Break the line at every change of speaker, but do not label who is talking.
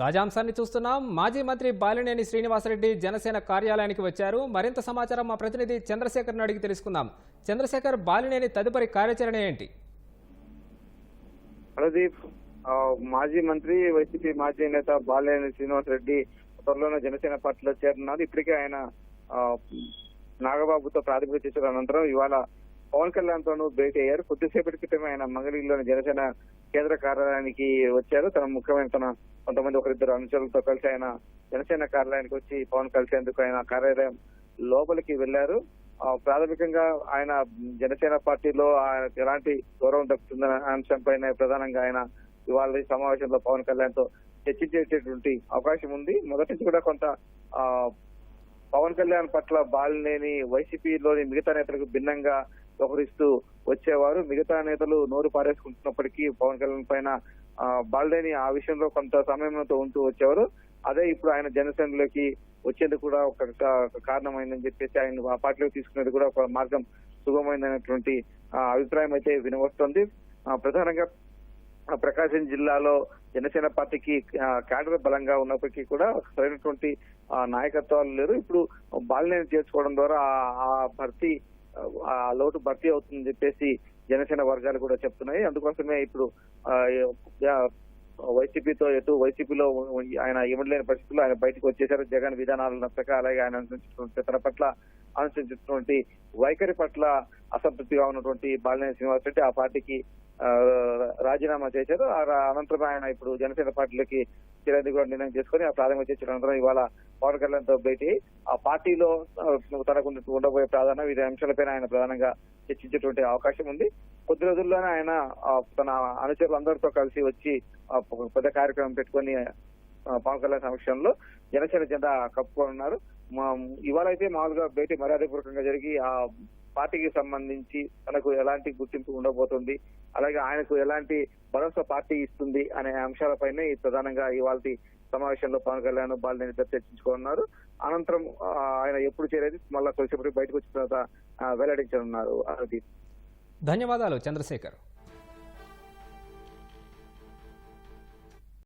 తాజాంశాన్ని చూస్తున్నాం. మాజీ మంత్రి బాలినేని శ్రీనివాసరెడ్డి జనసేన కార్యాలయానికి వచ్చారు. మరింత సమాచారం మా ప్రతినిధి చంద్రశేఖర్ను అడిగి తెలుసుకుందాం. చంద్రశేఖర్ బాలినేని తదుపరి కార్యాచరణ ఏంటి?
ప్రదీప్ మాజీ మంత్రి వైసీపీ మాజీ నేత బాలినేని శ్రీనివాసరెడ్డి త్వరలోనే జనసేన పార్టీలో చేరున్నారు ఇప్పటికే ఆయన నాగబాబుతో ప్రాథమిక చేసిన అనంతరం ఇవాళ పవన్ కళ్యాణ్ తోనూ భేటీ అయ్యారు. కొద్దిసేపటి క్రితమే ఆయన మంగళగిరిలోని జనసేన కేంద్ర కార్యాలయానికి వచ్చారు. తన ముఖ్యమైన తన కొంతమంది ఒకరిద్దరు అనుచరులతో కలిసి ఆయన జనసేన కార్యాలయానికి వచ్చి పవన్ కలిసేందుకు ఆయన కార్యాలయం లోపలికి వెళ్ళారు ప్రాథమికంగా ఆయన జనసేన పార్టీలో ఆయనకు ఎలాంటి గౌరవం దక్కుతుందనే అంశంపైన ప్రధానంగా ఆయన ఇవాళ ఈ సమావేశంలో పవన్ కళ్యాణ్తో చర్చించేటటువంటి అవకాశం ఉంది. మొదటి నుంచి కూడా కొంత పవన్ కళ్యాణ్ పట్ల బాలినేని వైసీపీలోని మిగతా నేతలకు భిన్నంగా వ్యవహరిస్తూ వచ్చేవారు. మిగతా నేతలు నోరు పారేసుకుంటున్నప్పటికీ పవన్ కళ్యాణ్ పైన ఆ, ఆ విషయంలో కొంత సమయంతో ఉంటూ వచ్చేవారు. అదే ఇప్పుడు ఆయన జనసేనలోకి వచ్చేందుకు కూడా ఒక కారణమైందని చెప్పేసి ఆయన ఆ పార్టీలోకి తీసుకునేది కూడా ఒక మార్గం సుగమైనటువంటి అభిప్రాయం అయితే వినవస్తోంది. ప్రధానంగా ప్రకాశం జిల్లాలో జనసేన పార్టీకి ఆ, క్యాడర్ బలంగా ఉన్నప్పటికీ కూడా సరైనటువంటి నాయకత్వాలు లేరు. ఇప్పుడు బాలినేని చేర్చుకోవడం ద్వారా ఆ- ఆ భర్తీ ఆ లోటు భర్తీ అవుతుందని చెప్పేసి జనసేన వర్గాలు కూడా చెప్తున్నాయి. అందుకోసమే ఇప్పుడు వైసీపీతో ఎటు వైసీపీలో ఆయన ఇవ్వలేని పరిస్థితుల్లో ఆయన బయటకు వచ్చేసారు. జగన్ విధానాలు నచ్చక అలాగే ఆయన అనుసరించినటువంటి తన పట్ల అనుసరించినటువంటి వైఖరి పట్ల అసంతృప్తిగా ఉన్నటువంటి బాలినేని శ్రీనివాస్ రెడ్డి ఆ పార్టీకి రాజీనామా చేశారు. ఆ అనంతరం ఆయన ఇప్పుడు జనసేన పార్టీలోకి చేరేందుకు కూడా నిర్ణయం చేసుకుని ఆ ప్రాథమిక చేసిన అనంతరం ఇవాళ పవన్ కళ్యాణ్తో భేటీ. ఆ పార్టీలో తనకు ఉండబోయే ప్రాధాన్యం వివిధ అంశాలపైన ఆయన ప్రధానంగా చర్చించేటువంటి అవకాశం ఉంది. కొద్ది రోజుల్లోనే ఆయన తన అనుచరులందరితో కలిసి వచ్చి ఆ, పెద్ద కార్యక్రమం పెట్టుకొని పవన్ కళ్యాణ్ సమక్షంలో జనసేన జెండా కప్పుకోనున్నారు ఇవాళ అయితే మామూలుగా భేటీ మర్యాదపూర్వకంగా జరిగి ఆ పార్టీకి సంబంధించి తనకు ఎలాంటి గుర్తింపు ఉండబోతుంది అలాగే ఆయనకు ఎలాంటి భరోసా పార్టీ ఇస్తుంది అనే అంశాలపైనే ప్రధానంగా ఇవాళ సమావేశంలో పవన్ కళ్యాణ్ బాలినేని చర్చించుకోనున్నారు అనంతరం ఆయన ఎప్పుడు చేరేది? మళ్ళా కొద్దిసేపటి బయటకు వచ్చిన తర్వాత వెల్లడించనున్నారు అది
ధన్యవాదాలు చంద్రశేఖర్.